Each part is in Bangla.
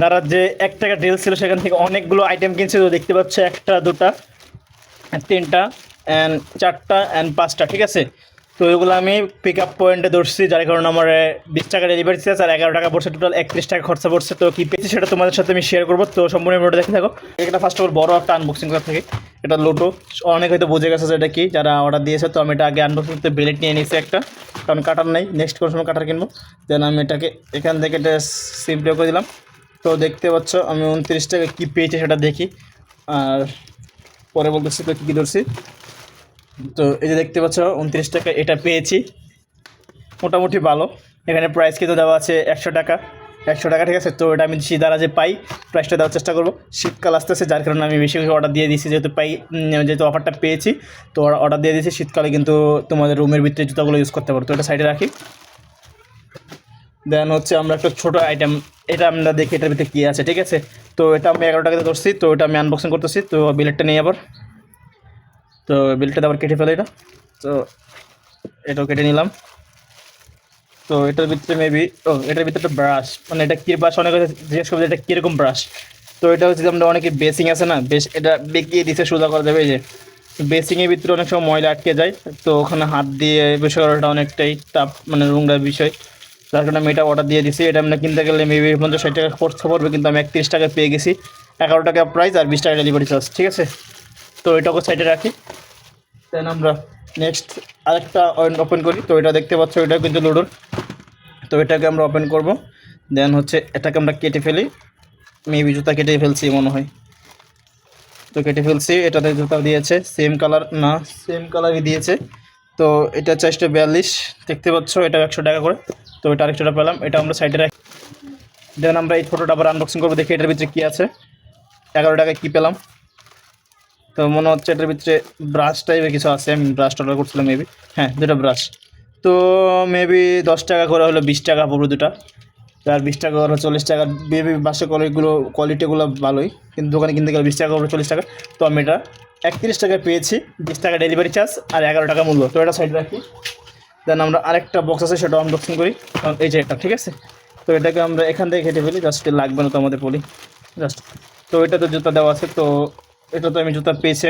যারা যে এক টাকা ডিল ছিল, সেখান থেকে অনেকগুলো আইটেম কিনছে, তো দেখতে পাচ্ছ একটা, দুটা তিনটা অ্যান্ড চারটা অ্যান্ড পাঁচটা, ঠিক আছে? তো এগুলো আমি পিক আপ পয়েন্টে ধরছি, যার কারণে আমার বিশ টাকা ডেলিভারি চার্জ আর এগারো টাকা পড়ছে টোটাল একত্রিশ টাকা খরচা পড়ছে, তো কী পেয়েছি সেটা তোমাদের সাথে আমি শেয়ার করব, তো সম্পূর্ণ ভিডিওটা দেখে থাকো। এটা ফার্স্ট অফ অল বড় একটা আনবক্সিং করা থাকে, এটা লোটো অনেক হয়তো বুঝে গেছে যে এটা কি, যারা অর্ডার দিয়েছে, তো আমি এটা আগে আনবক্সিং করতে বেলেট নিয়ে নিয়েছি একটা, কারণ কাটার নেই নেক্সট কোনো সময় কাটার কিনবো দেন আমি এটাকে এখান থেকে এটা সিমটা করে দিলাম। তো দেখতে পাচ্ছ, আমি উনত্রিশ টাকা কী পেয়েছি সেটা দেখি। আর পরে বলতেছি তো কী ধরছি। তো এই যে দেখতে পাচ্ছ, উনত্রিশ টাকা এটা পেয়েছি। মোটামুটি ভালো। এখানে প্রাইস কিন্তু দেওয়া আছে একশো টাকা। একশো টাকা, ঠিক আছে? তো এটা আমি দ্বারা যে পাই। প্রাইসটা দেওয়ার চেষ্টা করব। শীতকাল আসতেছে, যার কারণে আমি বেশি বেশি অর্ডার দিয়ে দিয়েছি। যেহেতু পাই যেহেতু অফারটা পেয়েছি, তো অর্ডার দিয়ে দিয়েছি। শীতকালে কিন্তু তোমাদের রুমের ভিতরে জুতাগুলো ইউজ করতে পারো। তো এটা সাইডে রাখি। দেন হচ্ছে আমরা একটা ছোটো আইটেম এটা আমরা দেখি এটার ভিতরে কী আছে, ঠিক আছে? তো এটা আমি এগারো টাকাতে ধরছি, তো এটা আমি আনবক্সিং করতেছি, তো বিলেটটা নিয়ে আবার। তো বিলটা আবার কেটে ফেলে এটা। তো এটাও কেটে নিলাম। তো এটার ভিতরে মেবি ও, এটার ভিতরে একটা ব্রাশ মানে এটা কী ব্রাশ অনেক জিজ্ঞেস করবে এটা কীরকম ব্রাশ তো এটা হচ্ছে আমরা অনেকে বেসিং আছে না, বেশ, এটা বেঁকিয়ে দিতে সোজা করা যাবে, এই যে। বেসিংয়ের ভিতরে অনেক সময় ময়লা আটকে যায়, তো ওখানে হাত দিয়ে বিষয় করাটা অনেকটাই টাফ মানে নোংরা বিষয়। যার কারণে আমি এটা অর্ডার দিয়ে দিছি। এটা আমরা কিনতে গেলে মেবি পঞ্চাশ ষাট টাকা খরচা পড়বে, কিন্তু আমি একত্রিশ টাকা পেয়ে গেছি। এগারো টাকা প্রাইস আর বিশ টাকা ডেলিভারি চার্জ ঠিক আছে? তো এটাকে সাইডে রাখি। দেন আমরা নেক্সট আরেকটা ওপেন করি। তো এটা দেখতে পাচ্ছ এটা কিন্তু লুডোর তো এটাকে আমরা ওপেন করব। দেন হচ্ছে এটাকে আমরা কেটে ফেলি। মেবি জুতা কেটে ফেলছি, মনে হয়। তো কেটে ফেলছি, এটাতে জুতা দিয়েছে। সেম কালার না সেম কালারই দিয়েছে। তো এটা চাইশটা বিয়াল্লিশ, দেখতে পাচ্ছ, এটা একশো টাকা করে। তো এটা আরেকশোটা পেলাম। এটা আমরা সাইডে রাখি। দেন আমরা এই ছোটোটা আবার আনবক্সিং করব, দেখি এটার ভিতরে কী আছে। এগারো টাকায় কী পেলাম। তো মনে হচ্ছে এটার ভিতরে ব্রাশ টাইপের কিছু আছে। আমি ব্রাশটা অর্ডার করছিলাম মেবি হ্যাঁ দুটো ব্রাশ তো মেবি দশ টাকা করে হলো, বিশ টাকা পড়বে দুটা। আর বিশ টাকা করে চল্লিশ টাকা। বেবি বাসের কোয়ালিটিগুলো কোয়ালিটিগুলো ভালোই। কিন্তু দোকানে কিনতে গেলে বিশ টাকা করে চল্লিশ টাকা। তো আমি এটা একত্রিশ টাকা পেয়েছি। বিশ টাকা ডেলিভারি চার্জ আর এগারো টাকা মূল্য। তো এটা সাইড রাখি। দেন আমরা আরেকটা বক্স আছে সেটা আনবক্সিং করি। এই যে এটা ঠিক আছে? তো এটাকে আমরা এখান থেকে কেটে ফেলি জাস্ট লাগবে না তো আমাদের পলি। জাস্ট তো এটা তো জুতা দেওয়া আছে, তো এটা তো আমি জুতা পেয়েছি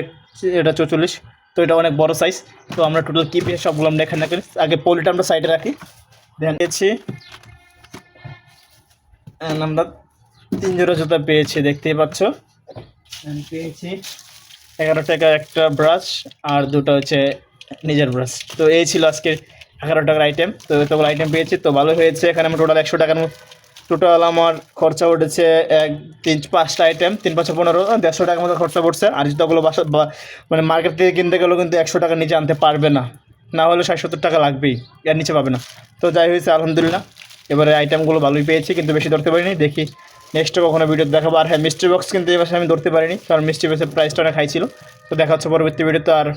এটা চৌচল্লিশ। তো এটা অনেক বড় সাইজ তো আমরা টোটাল কী পেয়ে সবগুলো আমরা এখানে করি আগে পলিটা আমরা সাইডে রাখি। দেন পেয়েছি। আমরা তিন জোড়া জুতা পেয়েছি, দেখতেই পাচ্ছ। পেয়েছি এগারো টাকা একটা ব্রাশ আর দুটো হচ্ছে নিজের ব্রাশ তো এই ছিল আজকে এগারো টাকার আইটেম তো এতগুলো আইটেম পেয়েছি, তো ভালো হয়েছে। এখানে আমার টোটাল একশো টাকার টোটাল আমার খরচা উঠেছে এক, তিন, পাঁচটা আইটেম তিন পাঁচশো পনেরো, দেড়শো টাকার মতো খরচা পড়ছে। আর জুতোগুলো বাসা মানে মার্কেট থেকে কিনতে গেলেও কিন্তু একশো টাকার নিচে আনতে পারবে না। না হলে ষাট সত্তর টাকা লাগবেই, এর নিচে পাবে না। তো যাই হয়েছে, আলহামদুলিল্লাহ। এবারে আইটেমগুলো ভালোই পেয়েছি, কিন্তু বেশি ধরতে পারিনি। দেখি নেক্সটে কখনো ভিডিও দেখাবো। আর হ্যাঁ মিস্ট্রি বক্স কিন্তু এবার আমি ধরতে পারিনি, কারণ মিস্ট্রি বক্সের প্রাইসটা অনেক হাই ছিল। তো দেখা হচ্ছে পরবর্তী ভিডিওতে আর